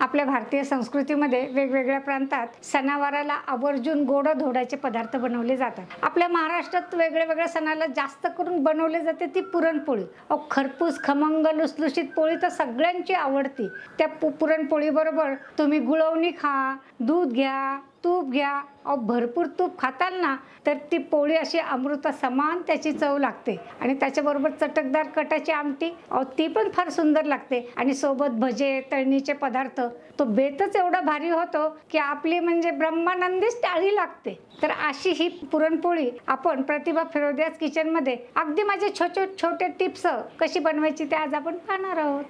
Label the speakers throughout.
Speaker 1: आपल्या भारतीय संस्कृतीमध्ये वेगवेगळ्या प्रांतात सणावाराला आवर्जून गोड धोडाचे पदार्थ बनवले जातात. आपल्या महाराष्ट्रात वेगळ्या वेगळ्या सणाला जास्त करून बनवले जाते ती पुरणपोळी. अहो खरपूस खमंग लुसलुशीत पोळी तर सगळ्यांची आवडती. त्या पु पुरणपोळीबरोबर तुम्ही गुळवणी खा दूध घ्या तूप घ्या अहो भरपूर तूप खाताल ना तर ती पोळी अशी अमृता समान त्याची चव लागते. आणि त्याच्याबरोबर चटकदार कटाची आमटी अहो ती पण फार सुंदर लागते. आणि सोबत भजे तळणीचे पदार्थ. तो बेतच एवढा भारी होतो की आपली म्हणजे ब्रह्मानंदीच टाळी लागते. तर अशी ही पुरणपोळी आपण प्रतिभा फिरोदियाज किचनमध्ये अगदी माझे छोटे छोटे टिप्स कशी बनवायची ते आज आपण पाहणार आहोत.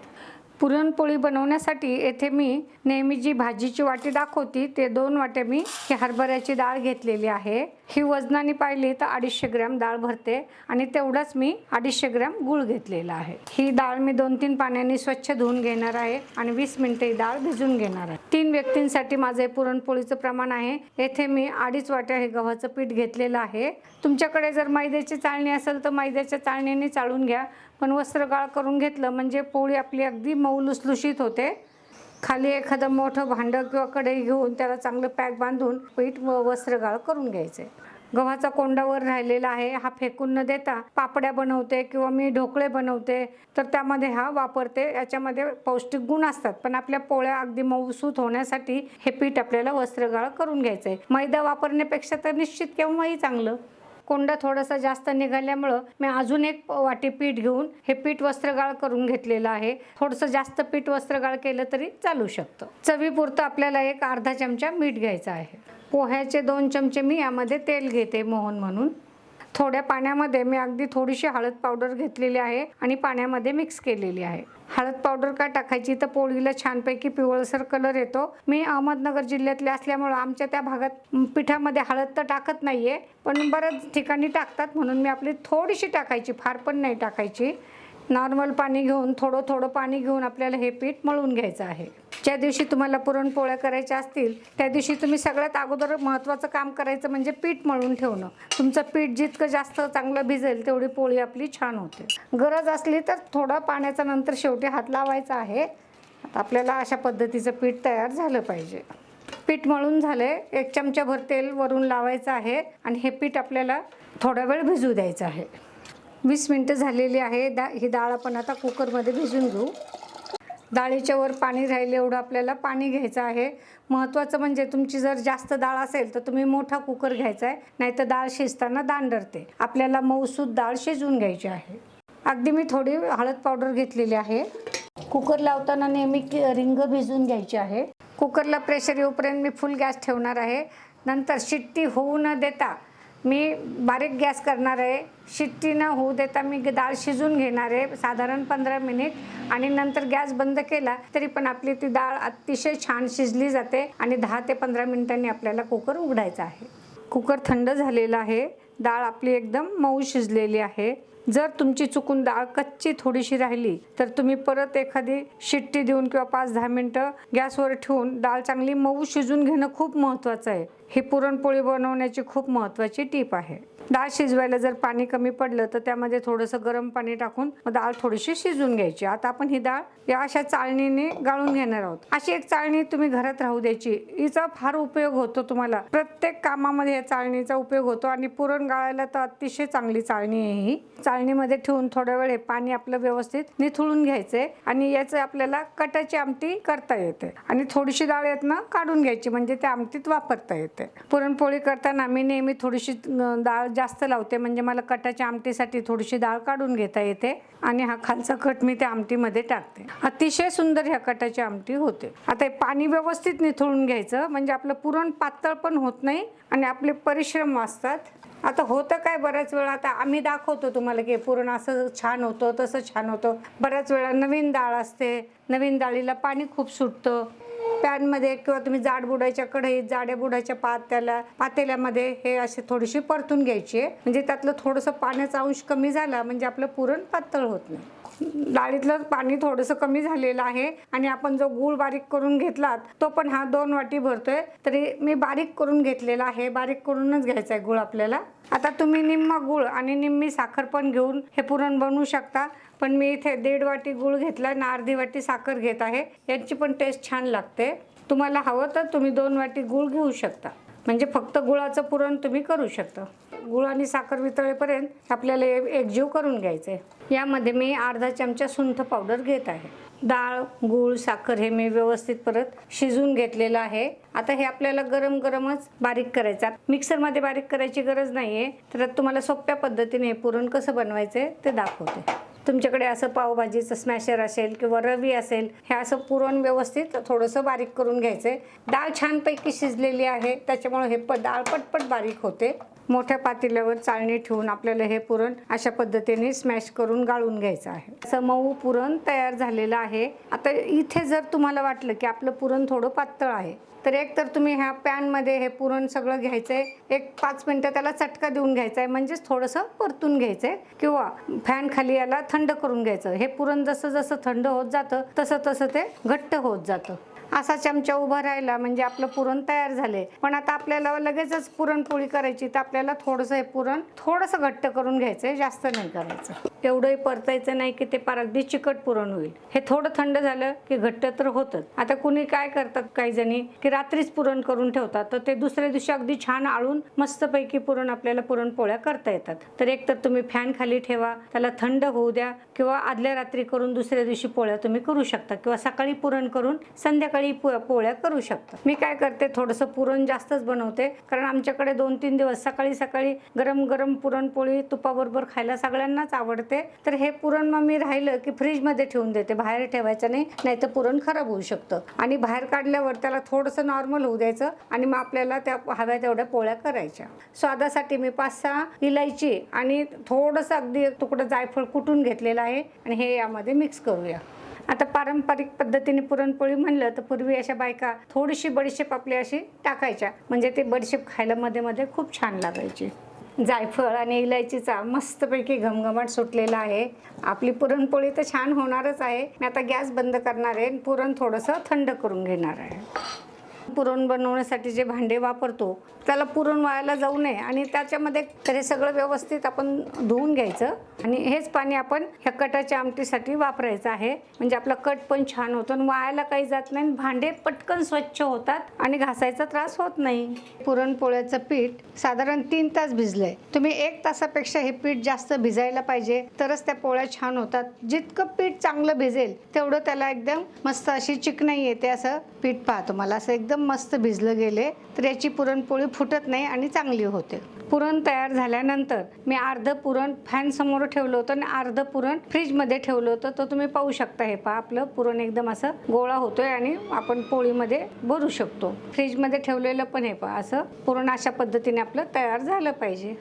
Speaker 1: पुरणपोळी बनवण्यासाठी येथे मी नेहमी जी भाजीची वाटी दाखवती ते दोन वाट्या मी ही हरभऱ्याची डाळ घेतलेली आहे. ही वजनाने पाहिली तर अडीचशे ग्रॅम डाळ भरते आणि तेवढाच मी अडीचशे ग्रॅम गूळ घेतलेला आहे. ही डाळ मी दोन तीन पाण्याने स्वच्छ धुवून घेणार आहे आणि वीस मिनिटे ही डाळ भिजून घेणार आहे. तीन व्यक्तींसाठी माझं पुरणपोळीचं प्रमाण आहे. येथे मी अडीच वाट्या हे गव्हाचं पीठ घेतलेलं आहे. तुमच्याकडे जर मैद्याची चाळणी असेल तर मैद्याच्या चाळणीने चाळून घ्या. पण वस्त्रगाळ करून घेतलं म्हणजे पोळी आपली अगदी मऊ लुसलुशीत होते. खाली एखादं मोठं भांडं किंवा कढई घेऊन त्याला चांगलं पॅक बांधून पीठ व वस्त्रगाळ करून घ्यायचे. गव्हाचा कोंडावर राहिलेला आहे हा फेकून न देता पापड्या बनवते किंवा मी ढोकळे बनवते तर त्यामध्ये हा वापरते. याच्यामध्ये पौष्टिक गुण असतात पण आपल्या पोळ्या अगदी मऊसूत होण्यासाठी हे पीठ आपल्याला वस्त्रगाळ करून घ्यायचं आहे मैदा वापरण्यापेक्षा तर निश्चित केव्हाही चांगलं. कोंडा थोडासा जास्त निघाल्यामुळं मी अजून एक वाटी पीठ घेऊन हे पीठ वस्त्रगाळ करून घेतलेलं आहे. थोडंसं जास्त पीठ वस्त्रगाळ केलं तरी चालू शकतं. चवीपुरतं आपल्याला एक अर्धा चमचा मीठ घ्यायचं आहे. पोह्याचे दोन चमचे मी यामध्ये तेल घेते मोहन म्हणून. थोड्या पाण्यामध्ये मी अगदी थोडीशी हळद पावडर घेतलेली आहे आणि पाण्यामध्ये मिक्स केलेली आहे. हळद पावडर का टाकायची? तर पोळीला छानपैकी पिवळसर कलर येतो. मी अहमदनगर जिल्ह्यातले असल्यामुळं आमच्या त्या भागात पिठामध्ये हळद तर टाकत नाहीये पण बऱ्याच ठिकाणी टाकतात. म्हणून मी आपली थोडीशी टाकायची फार पण नाही टाकायची. नॉर्मल पाणी घेऊन थोडं थोडं पाणी घेऊन आपल्याला हे पीठ मळून घ्यायचं आहे. ज्या दिवशी तुम्हाला पुरणपोळ्या करायच्या असतील त्या दिवशी तुम्ही सगळ्यात अगोदर महत्त्वाचं काम करायचं म्हणजे पीठ मळून ठेवणं. तुमचं पीठ जितकं जास्त चांगलं भिजेल तेवढी पोळी आपली छान होते. गरज असली तर थोडं पाण्याचा नंतर शेवटी हात लावायचा आहे. आपल्याला अशा पद्धतीचं पीठ तयार झालं पाहिजे. पीठ मळून झाले एक चमचाभर तेल वरून लावायचं आहे आणि हे पीठ आपल्याला थोडा वेळ भिजू द्यायचं आहे. वीस मिनटं झालेली आहे. दा ही डाळ आपण आता कुकरमध्ये भिजून घेऊ. डाळीच्या वर पाणी राहील एवढं आपल्याला पाणी घ्यायचं आहे. महत्त्वाचं म्हणजे तुमची जर जास्त डाळ असेल तर तुम्ही मोठा कुकर घ्यायचा आहे नाहीतर डाळ शिजताना दांडरते आपल्याला मऊसूद डाळ शिजवून घ्यायची आहे. अगदी मी थोडी हळद पावडर घेतलेली आहे. कुकर लावताना नेहमी की- रिंग भिजून घ्यायची आहे. कुकरला प्रेशर येऊपर्यंत मी फुल गॅस ठेवणार आहे. नंतर शिट्टी होऊ न देता मी बारीक गॅस करणार आहे. शिट्टी न होऊ देता मी डाळ शिजून घेणार आहे साधारण पंधरा मिनिट. आणि नंतर गॅस बंद केला तरी पण आपली ती डाळ अतिशय छान शिजली जाते आणि दहा ते पंधरा मिनिटांनी आपल्याला कुकर उघडायचा आहे. कुकर थंड झालेला आहे. डाळ आपली एकदम मऊ शिजलेली आहे. जर तुमची चुकून डाळ कच्ची थोडीशी राहिली तर तुम्ही परत एखादी शिट्टी देऊन किंवा पाच दहा मिनटं गॅसवर ठेवून डाळ चांगली मऊ शिजून घेणं खूप महत्त्वाचं आहे. ही पुरणपोळी बनवण्याची खूप महत्त्वाची टीप आहे. डाळ शिजवायला जर पाणी कमी पडलं तर त्यामध्ये थोडंसं गरम पाणी टाकून मग डाळ थोडीशी शिजून घ्यायची. आता आपण ही डाळ या अशा चाळणीने गाळून घेणार आहोत. अशी एक चाळणी तुम्ही घरात राहू द्यायची. हिचा फार उपयोग होतो तुम्हाला. प्रत्येक कामामध्ये या चाळणीचा उपयोग होतो आणि पुरण गाळायला तर अतिशय चांगली चाळणी आहे ही. चाळणीमध्ये ठेवून थोड्या वेळ हे पाणी आपलं व्यवस्थित निथळून घ्यायचंय आणि याचं आपल्याला कटाची आमटी करता येते. आणि थोडीशी डाळ यातनं काढून घ्यायची म्हणजे त्या आमटीत वापरता येते. पुरणपोळी करताना मी नेहमी थोडीशी डाळ जास्त लावते. म्हणजे मला कटाच्या आमटीसाठी थोडीशी डाळ काढून घेता येते आणि हा खालचा कट मी त्या आमटीमध्ये टाकते. अतिशय सुंदर ह्या कटाची आमटी होते. आता हे पाणी व्यवस्थित निथळून घ्यायचं. म्हणजे आपलं पुरण पातळ पण होत नाही आणि आपले परिश्रम वाचतात. आता होतं काय बऱ्याच वेळा. आता आम्ही दाखवतो तुम्हाला की पुरण असं छान होतं तसं छान होतं. बऱ्याच वेळा नवीन डाळ असते. नवीन डाळीला पाणी खूप सुटतं. पॅनमध्ये किंवा तुम्ही जाड बुडाच्या कढईत जाड्या बुडाच्या पात्याला पातेल्यामध्ये हे असे थोडीशी परतून घ्यायची आहे. म्हणजे त्यातलं थोडंसं पाण्याचा अंश कमी झाला म्हणजे आपलं पुरण पातळ होत नाही. डाळीतलं पाणी थोडंसं कमी झालेलं आहे आणि आपण जो गूळ बारीक करून घेतलात तो पण हा दोन वाटी भरतोय. तरी मी बारीक करून घेतलेला आहे. बारीक करूनच घ्यायचा आहे गूळ आपल्याला. आता तुम्ही निम्मा गूळ आणि निम्मी साखर पण घेऊन हे पुरण बनवू शकता. पण मी इथे दीड वाटी गूळ घेतला आणि अर्धी वाटी साखर घेत आहे. यांची पण टेस्ट छान लागते. तुम्हाला हवं तर तुम्ही दोन वाटी गूळ घेऊ शकता. म्हणजे फक्त गुळाचं पुरण तुम्ही करू शकता. गुळ आणि साखर वितळेपर्यंत आपल्याला एकजीव करून घ्यायचं आहे यामध्ये मी अर्धा चमचा सुंठ पावडर घेत आहे. डाळ गूळ साखर हे मी व्यवस्थित परत शिजून घेतलेलं आहे. आता हे आपल्याला गरम गरमच बारीक करायचं मिक्सरमध्ये बारीक करायची गरज नाही आहे तर तुम्हाला सोप्या पद्धतीने हे पुरण कसं बनवायचं आहे ते दाखवते. तुमच्याकडे असं पावभाजीचं स्मॅशर असेल किंवा रवी असेल हे असं पुरण व्यवस्थित थोडंसं बारीक करून घ्यायचं आहे डाळ छानपैकी शिजलेली आहे त्याच्यामुळे हे प डाळ पटपट बारीक होते. मोठ्या पातेल्यावर चाळणी ठेवून आपल्याला हे पुरण अशा पद्धतीने स्मॅश करून गाळून घ्यायचं आहे. असं मऊ पुरण तयार झालेलं आहे. आता इथे जर तुम्हाला वाटलं की आपलं पुरण थोडं पातळ आहे तर एक तर तुम्ही ह्या पॅनमध्ये हे पुरण सगळं घ्यायचं आहे एक पाच मिनटं त्याला चटका देऊन घ्यायचा आहे म्हणजेच थोडंसं परतून घ्यायचं आहे किंवा फॅन खाली याला थंड करून घ्यायचं. हे पुरण जसं जसं थंड होत जातं तसं तसं ते घट्ट होत जातं. असा चमचा उभा राहिला म्हणजे आपलं पुरण तयार झाले. पण आता आपल्याला लगेचच पुरणपोळी करायची तर आपल्याला थोडंसं हे पुरण थोडंसं घट्ट करून घ्यायचं आहे जास्त नाही करायचं. एवढंही परतायचं नाही की ते पार अगदी चिकट पुरण होईल. हे थोडं थंड झालं की घट्ट तर होतच. आता कुणी काय करतात काही जणी की रात्रीच पुरण करून ठेवतात तर ते दुसऱ्या दिवशी अगदी छान आळून मस्तपैकी पुरण आपल्याला पुरणपोळ्या करता येतात. तर एक तर तुम्ही फॅन खाली ठेवा त्याला थंड होऊ द्या किंवा आदल्या रात्री करून दुसऱ्या दिवशी पोळ्या तुम्ही करू शकता किंवा सकाळी पुरण करून संध्याकाळी पो- पोळ्या करू शकतात मी काय करते थोडंसं पुरण जास्तच बनवते. कारण आमच्याकडे दोन तीन दिवस सकाळी सकाळी गरम गरम पुरणपोळी तुपाबरोबर खायला सगळ्यांनाच आवडते. तर हे पुरण मग मी राहिलं की फ्रीजमध्ये ठेवून देते. बाहेर ठेवायचं नाही नाही तर पुरण खराब होऊ शकतं. आणि बाहेर काढल्यावर त्याला थोडंसं नॉर्मल होऊ द्यायचं आणि मग आपल्याला त्या हव्या तेवढ्या पोळ्या करायच्या. स्वादासाठी मी पाच सहा इलायची आणि थोडंसं अगदी तुकडं जायफळ कुटून घेतलेलं आहे आणि हे यामध्ये मिक्स करूया. आता पारंपरिक पद्धतीने पुरणपोळी म्हणलं तर पूर्वी अशा बायका थोडीशी बडीशेप आपली अशी टाकायच्या. म्हणजे ते बडीशेप खायला मध्ये मध्ये खूप छान लागायची. जायफळ आणि इलायचीचा मस्तपैकी घमघमाट सुटलेला आहे. आपली पुरणपोळी तर छान होणारच आहे. मी आता गॅस बंद करणार आहे आणि पुरण थोडंसं थंड करून घेणार आहे. पुरण बनवण्यासाठी जे भांडे वापरतो त्याला पुरण व्हायला जाऊ नये आणि त्याच्यामध्ये तर हे सगळं व्यवस्थित आपण धुवून घ्यायचं आणि हेच पाणी आपण ह्या कटाच्या आमटीसाठी वापरायचं आहे. म्हणजे आपला कट पण छान होतो आणि वाळायला काही जात नाही आणि भांडे पटकन स्वच्छ होतात आणि घासायचा त्रास होत नाही. पुरणपोळ्याचं पीठ साधारण तीन तास भिजलंय. तुम्ही एक तासापेक्षा हे पीठ जास्त भिजायला पाहिजे तरच त्या पोळ्या छान होतात. जितकं पीठ चांगलं भिजेल तेवढं त्याला एकदम मस्त अशी चिकनाई येते असं पीठ पाहतो तुम्हाला असं एकदम एकदम मस्त भिजलं गेले तर याची पुरणपोळी फुटत नाही आणि चांगली होते. पुरण तयार झाल्यानंतर मी अर्ध पुरण फॅन समोर ठेवलं होतं आणि अर्ध पुरण फ्रीजमध्ये ठेवलं होतं. तर तुम्ही पाहू शकता हे पहा आपलं पुरण एकदम असं गोळा होतोय आणि आपण पोळीमध्ये भरू शकतो. फ्रीजमध्ये ठेवलेलं पण हे पहा असं पुरण अशा पद्धतीने आपलं तयार झालं पाहिजे.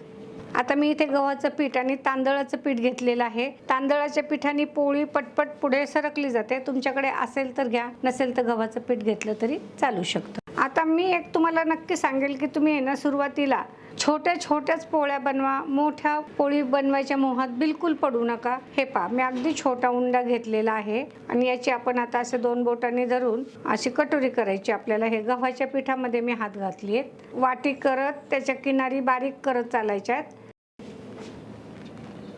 Speaker 1: आता मी इथे गव्हाचं पीठ आणि तांदळाचं पीठ घेतलेलं आहे. तांदळाच्या पिठाने पोळी पटपट पुढे सरकली जाते. तुमच्याकडे असेल तर घ्या नसेल तर गव्हाचं पीठ घेतलं तरी चालू शकतं. आता मी एक तुम्हाला नक्की सांगेल की तुम्ही आहे ना सुरुवातीला छोट्या छोट्याच पोळ्या बनवा. मोठ्या पोळी बनवायच्या मोहात बिलकुल पडू नका. हे पहा मी अगदी छोटा उंडा घेतलेला आहे आणि याची आपण आता असे दोन बोटांनी धरून अशी कटोरी करायची. आपल्याला हे गव्हाच्या पिठामध्ये मी हात घातली आहेत. वाटी करत त्याच्या किनारी बारीक करत चालायच्या आहेत.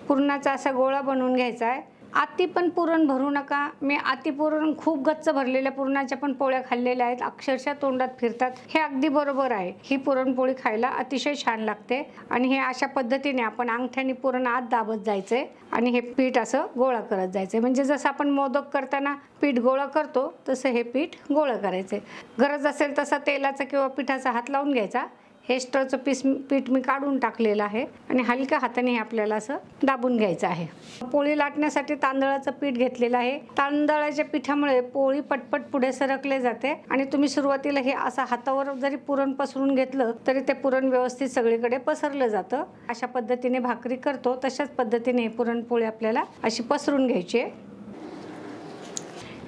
Speaker 1: पुरणाचा असा गोळा बनवून घ्यायचा आहे. आती पण पुरण भरू नका. मी आती पुरण खूप गच्च भरलेल्या पुरणाच्या पण पोळ्या खाल्लेल्या आहेत. अक्षरशः तोंडात फिरतात. हे अगदी बरोबर आहे. ही पुरणपोळी खायला अतिशय छान लागते आणि हे अशा पद्धतीने आपण अंगठ्याने पुरण आत दाबत जायचंय आणि हे पीठ असं गोळा करत जायचंय म्हणजे जसं आपण मोदक करताना पीठ गोळा करतो तसं हे पीठ गोळा करायचंय गरज असेल तसा तेलाचा किंवा पिठाचा हात लावून घ्यायचा. हे स्टरचं पीस पीठ मी काढून टाकलेलं आहे आणि हलक्या हाताने हे आपल्याला असं दाबून घ्यायचं आहे. पोळी लाटण्यासाठी तांदळाचं पीठ घेतलेलं आहे. तांदळाच्या पिठामुळे पोळी पटपट पुढे सरकले जाते आणि तुम्ही सुरुवातीला हे असं हातावर जरी पुरण पसरून घेतलं तरी ते पुरण व्यवस्थित सगळीकडे पसरलं जातं. अशा पद्धतीने भाकरी करतो. तशाच पद्धतीने पुरणपोळी आपल्याला अशी पसरून घ्यायची आहे.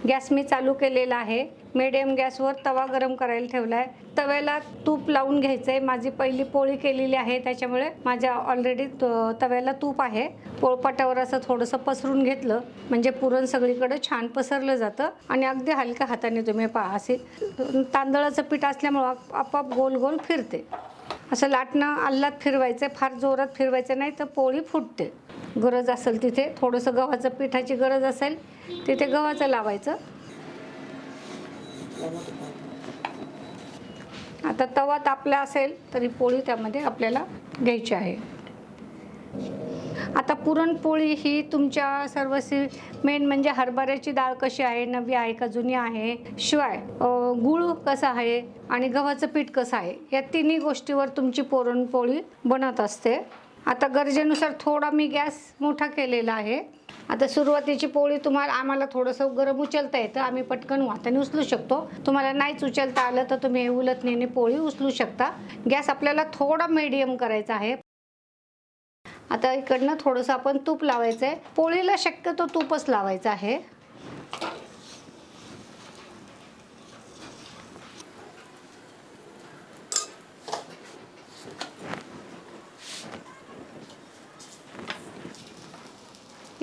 Speaker 1: गॅस मी चालू केलेला आहे. मिडियम गॅसवर तवा गरम करायला ठेवला आहे तव्याला तूप लावून घ्यायचं आहे माझी पहिली पोळी केलेली आहे. त्याच्यामुळे माझ्या ऑलरेडी तव्याला तूप आहे. पोळपाटावर असं थोडंसं पसरून घेतलं. म्हणजे पुरण सगळीकडे छान पसरलं जातं. आणि अगदी हलक्या हाताने तुम्ही पहा. असे तांदळाचं पीठ असल्यामुळं आप- आपोआप गोल गोल फिरते. असं लाटणं अल्लात फिरवायचं फार जोरात फिरवायचं नाही तर पोळी फुटते. गरज असेल तिथे. थोडंसं गव्हाचं पिठाची गरज असेल तिथे गव्हाचं लावायचं. आता तवा तापला असेल तरी पोळी त्यामध्ये आपल्याला घ्यायची आहे. आता पुरणपोळी ही तुमच्या सर्व मेन म्हणजे हरभऱ्याची डाळ कशी आहे नवी आहे का जुनी आहे? शिवाय गुळ गूळ कसा आहे आणि गव्हाचं पीठ कसं आहे? या तिन्ही गोष्टीवर तुमची पुरणपोळी बनत असते. आता गरजेनुसार थोडा मी गॅस मोठा केलेला आहे. आता सुरुवातीची पोळी तुम्हाला आम्हाला थोडंसं गरम उचलता येतं. आम्ही पटकन वाताने उचलू शकतो. तुम्हाला नाहीच उचलता आलं तर तुम्ही हे उलटणीने पोळी उचलू शकता. गॅस आपल्याला थोडा मीडियम करायचा आहे. आता इकडनं थोडंसं आपण तूप लावायचं आहे पोळीला शक्यतो तूपच लावायचं आहे.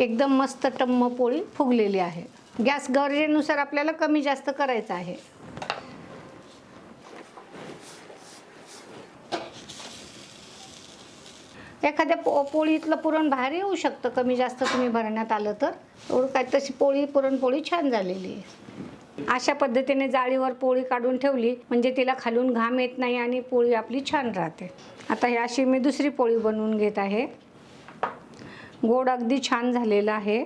Speaker 1: एकदम मस्त टम्म पोळी फुगलेली आहे. गॅस गरजेनुसार आपल्याला कमी जास्त करायचं आहे. एखाद्या पो पोळीतलं पुरण बाहेर येऊ शकतं. कमी जास्त तुम्ही भरण्यात आलं तर. एवढं काय तशी पोळी पुरणपोळी छान झालेली आहे. अशा पद्धतीने जाळीवर पोळी काढून ठेवली म्हणजे तिला खालून घाम येत नाही आणि पोळी आपली छान राहते. आता ही अशी मी दुसरी पोळी बनवून घेत आहे. गोड अगदी छान झालेलं आहे.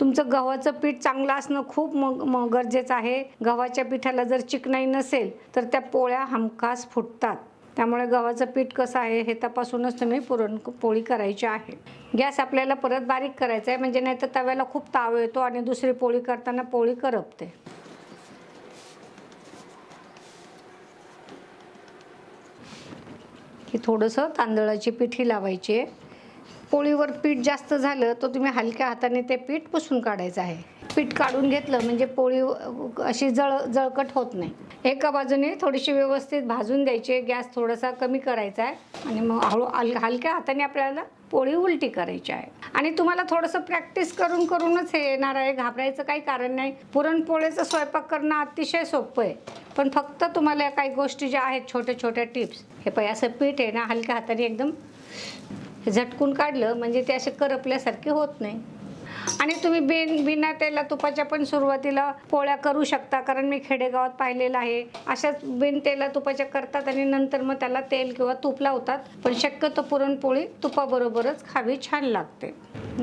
Speaker 1: तुमचं गव्हाचं पीठ चांगलं असणं खूप मग म गरजेचं आहे. गव्हाच्या पिठाला जर चिकनाई नसेल तर त्या पोळ्या हमखास फुटतात. त्यामुळे गव्हाचं पीठ कसं आहे हे तपासूनच तुम्ही पुरण पोळी करायची आहे. गॅस आपल्याला परत बारीक करायचा आहे म्हणजे नाही तर तव्याला खूप ताव येतो आणि दुसरी पोळी करताना पोळी करपते. की थोडंसं तांदळाची पिठी लावायची आहे. पोळीवर पीठ जास्त झालं तर तुम्ही हलक्या हाताने ते पीठ पुसून काढायचं आहे. पीठ काढून घेतलं म्हणजे पोळी अशी जळ जळकट होत नाही. एका बाजूने थोडीशी व्यवस्थित भाजून द्यायची गॅस थोडासा कमी करायचा आहे. आणि मग हळू हल हलक्या हाताने आपल्याला पोळी उलटी करायची आहे. आणि तुम्हाला थोडंसं प्रॅक्टिस करून करूनच हे येणार आहे. घाबरायचं काही कारण नाही. पुरणपोळीचा स्वयंपाक करणं अतिशय सोपं आहे. पण फक्त तुम्हाला काही गोष्टी ज्या आहेत छोट्या छोट्या टिप्स हे पाय असं पीठ आहे ना हलक्या हाताने एकदम झटकून काढलं म्हणजे ते असे करपल्यासारखे होत नाही. आणि तुम्ही बिन बिना तेला तुपाच्या पण सुरुवातीला पोळ्या करू शकता कारण मी खेडेगावात पाहिलेलं आहे. अशाच बिन तेला तुपाच्या करतात आणि नंतर मग त्याला तेल किंवा तूप लावतात. पण शक्यतो पुरणपोळी तुपाबरोबरच खावी छान लागते.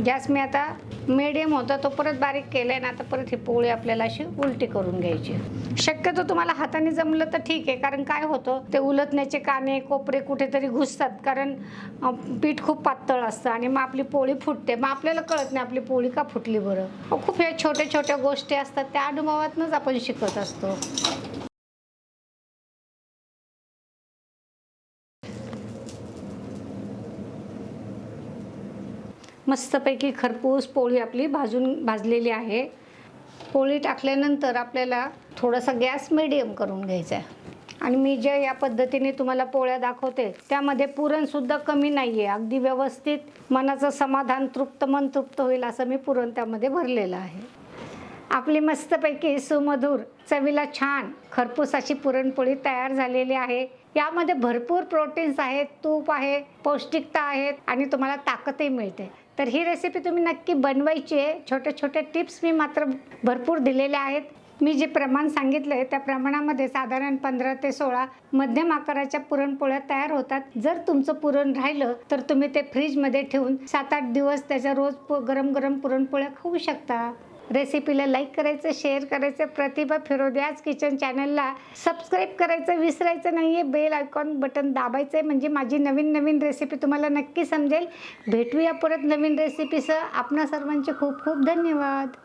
Speaker 1: गॅस मी आता मिडियम होता तो परत बारीक केला आहे ना आता परत ही पोळी आपल्याला अशी उलटी करून घ्यायची. शक्यतो तुम्हाला हाताने जमलं तर ठीक आहे कारण काय होतं ते उलटण्याचे काने कोपरे कुठेतरी घुसतात. कारण पीठ खूप पातळ असतं आणि मग आपली पोळी फुटते. मग आपल्याला कळत नाही आपली पोळी का फुटली बरं? खूप ह्या छोट्या छोट्या गोष्टी असतात त्या अनुभवातूनच आपण शिकत असतो. मस्तपैकी खरपूस पोळी आपली भाजून भाजलेली आहे. पोळी टाकल्यानंतर आपल्याला थोडासा गॅस मिडियम करून घ्यायचा आहे. आणि मी ज्या या पद्धतीने तुम्हाला पोळ्या दाखवते त्यामध्ये पुरणसुद्धा कमी नाही आहे अगदी व्यवस्थित मनाचं समाधान तृप्त मन तृप्त होईल असं मी पुरण त्यामध्ये भरलेलं आहे. आपली मस्तपैकी सुमधूर चवीला छान खरपूस अशी पुरणपोळी तयार झालेली आहे. यामध्ये भरपूर प्रोटीन्स आहेत तूप आहे पौष्टिकता आहेत आणि तुम्हाला ताकदही मिळते. तर ही रेसिपी तुम्ही नक्की बनवायची आहे. छोटे छोटे टिप्स मी मात्र भरपूर दिलेल्या आहेत. मी जे प्रमाण सांगितलं आहे त्या प्रमाणामध्ये साधारण पंधरा ते सोळा मध्यम आकाराच्या पुरणपोळ्या तयार होतात. जर तुमचं पुरण राहिलं तर तुम्ही ते फ्रीजमध्ये ठेवून सात आठ दिवस त्याच्या रोज पो- गरम गरम पुरणपोळ्या खाऊ शकता. रेसिपीला लाईक करायचं शेअर करायचं प्रतिभा फिरोदियाज किचन चॅनलला सबस्क्राईब करायचं विसरायचं नाही आहे बेल आयकॉन बटन दाबायचं आहे म्हणजे माझी नवीन नवीन रेसिपी तुम्हाला नक्की समजेल. भेटूया परत नवीन रेसिपीसह. आपणा सर्वांचे खूप खूप धन्यवाद.